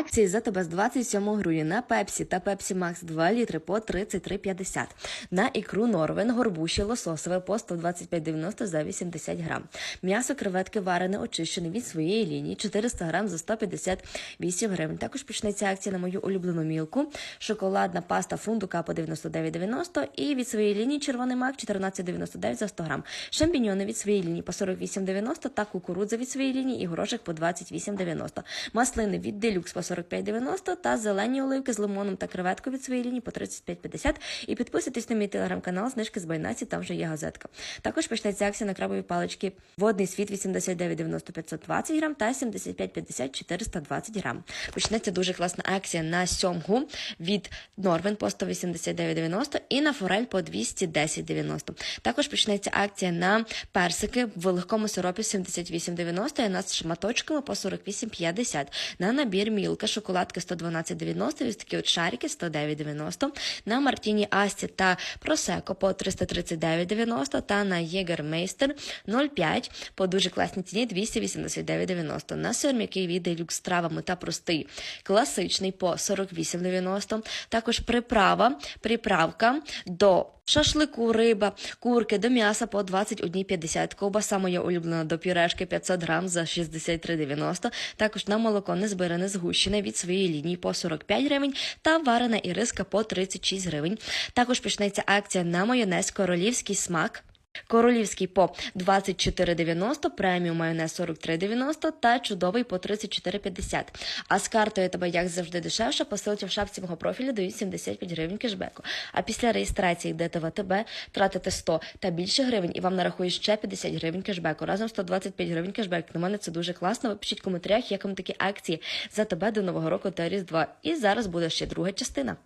Акції за тебе з 27 грудня на Пепсі та Пепсі Макс 2 літри по 33,50. На ікру Норвен, горбуші, лососове по 125,90 за 80 грам. М'ясо креветки варене, очищене від своєї лінії 400 грам за 158 гривень. Також почнеться акція на мою улюблену мілку. Шоколадна паста фундука по 99,90 і від своєї лінії червоний мак 14,99 за 100 грам. Шампіньони від своєї лінії по 48,90 та кукурудза від своєї лінії і горошек по 28,90. Маслини від Делюкс по 45,90 та зелені оливки з лимоном та креветкою від своєї лінії по 35,50. І підписуйтесь на мій телеграм-канал знижки з Байнаці, там вже є газетка. Також почнеться акція на крабові палички Водний світ 89,90 520 грам та 75,50 420 грам. Почнеться дуже класна акція на сьомгу від Норвен по 189,90 і на форель по 210,90. Також почнеться акція на персики в легкому сиропі 78,90 і на шматочками по 48,50. На набір мілка шоколадки 112,90 ось такі от шарики 109,90. На Мартіні Асті та Просеко по 339,90 та на Єгермейстер 0,5 по дуже класній ціні 289,90. На сир м'який від Deluxe з травами та простий класичний по 48,90. Також приправа, приправка до Шашлику, риба, курки до м'яса по 21,50. Ковбаса моя улюблена до пюрешки 500 грам за 63,90. Також на молоко незбирене згущене від своєї лінії по 45 гривень та варена іриска по 36 гривень. Також почнеться акція на майонез королівський смак. Королівський по 24,90, преміум майонез 43,90 та чудовий по 34,50. А з картою тебе, як завжди, дешевше, посилці в шапці мого профілю дають 75 гривень кешбеку. А після реєстрації йдете в АТБ, тратите 100 та більше гривень, і вам нарахують ще 50 гривень кешбеку. Разом 125 гривень кешбек. На мене це дуже класно. Ви пишіть в коментарях, як вам такі акції за тебе до Нового року та Різдва. І зараз буде ще друга частина.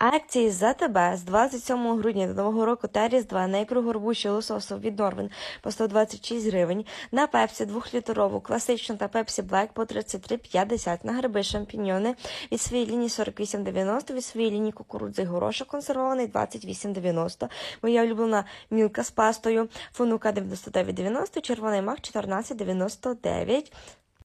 Акції за тебе з 27 грудня до Нового року та Різдва на ікру горбуші лососу від Норвен по 126 гривень, на пепсі 2-літрову класичну та пепсі Блек по 33,50, на гриби шампіньони від своєї лінії 48,90, від своєї лінії кукурудзи горошок консервований 28,90. Моя улюблена мілка з пастою, фунука 99,90, червоний мак 14,99.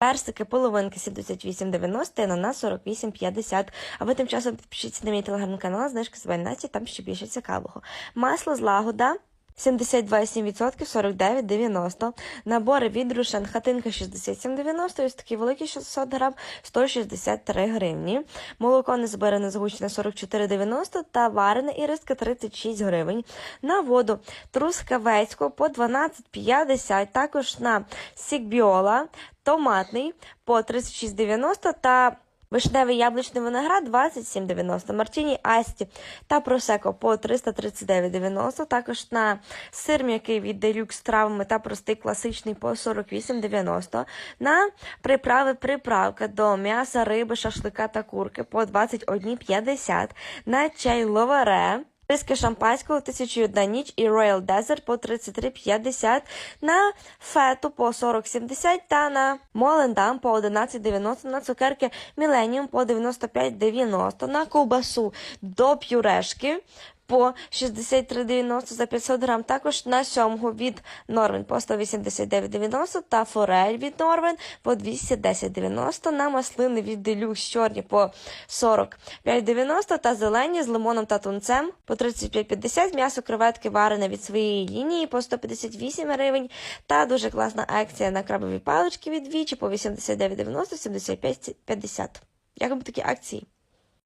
Персики, половинки 78,90 і ананас 48,50. А ви тим часом підпишіться на мій телеграм-канал, знижки з Вайнаті, там ще більше цікавого. Масло злагода 72,7%, 49,90. Набори від Рушен, хатинка 67,90, ось такі великі 600 грам, 163 гривні. Молоко незбирене згущене 44,90 та варене іриска 36 гривень. На воду трускавецьку по 12,50, також на сікбіола томатний по 36,90 та Вишневий яблучний виноград 27,90, Мартіні Асті та Просеко по 339,90, також на сир м'який від делюкс з травами та простий класичний по 48,90, на приправи приправка до м'яса, риби, шашлика та курки по 21,50, на чай ловаре. Риски шампанського 1001 ніч і Royal Desert по 33,50, на фету по 40,70 та на Молендам по 11,90, на цукерки Millennium по 95,90, на ковбасу до пюрешки по 63,90 за 500 грам. Також на сьомгу від Норвен по 189,90 та форель від Норвен по 210,90, на маслини від Делюкс чорні по 45,90 та зелені з лимоном та тунцем по 35,50, м'ясо креветки варене від своєї лінії по 158 гривень та дуже класна акція на крабові палички від Вічі по 89,90, 75,50. Як вам такі акції?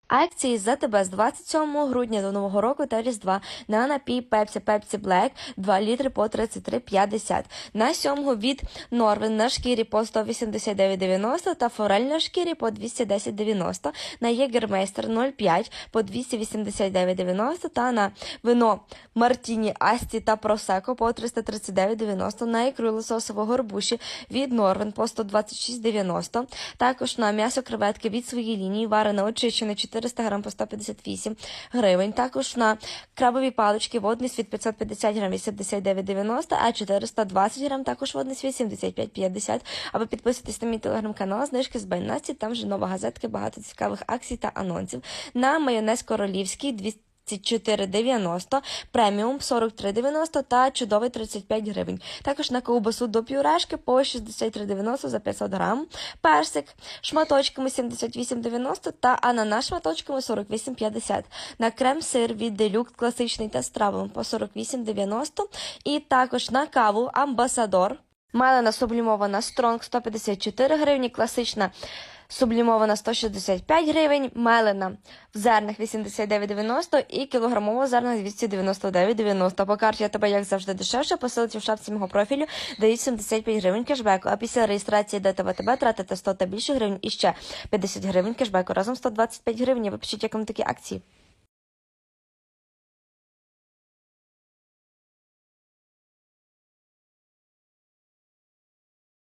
Акції за тебе з 27 грудня до Нового року та Різдва на напій Пепсі Пепсі Блек 2 літри по 33,50. На сьомгу від Норвен на шкірі по 189,90 та форель на шкірі по 210,90. На Єгермейстер 0,5 по 289,90 та на вино Мартіні Асті та Просеко по 339,90. На ікру лососового горбуші від Норвен по 126,90. Також на м'ясо креветки від своєї лінії варене очищене 400 грам по 158 гривень. Також на крабові палички водний світ 550 грам 89,90, а 420 грам також водний світ 75,50. Аби підписуйтесь на мій телеграм-канал, знижки з Байнасті, там вже нова газетка, багато цікавих акцій та анонсів. На майонез королівський 200 24,90, преміум 43,90 та чудовий 35 гривень. Також на ковбасу до пюрешки по 63,90 за 500 грам, персик шматочками 78,90 та ананас шматочками 48,50. На крем-сир від делюкт класичний та з по 48,90 і також на каву амбасадор. Мелена сублімована Стронг 154 гривні, класична сублімована 165 гривень, мелена в зернах 89,90 і кілограмова в зернах 299,90. По карті я тебе, як завжди, дешевше, посилці в шапці мого профілю дають 75 гривень кешбеку, а після реєстрації ДТВТБ тратите 100 та більше гривень і ще 50 гривень кешбеку, разом 125 гривень. Ви пишіть, як вам такі акції.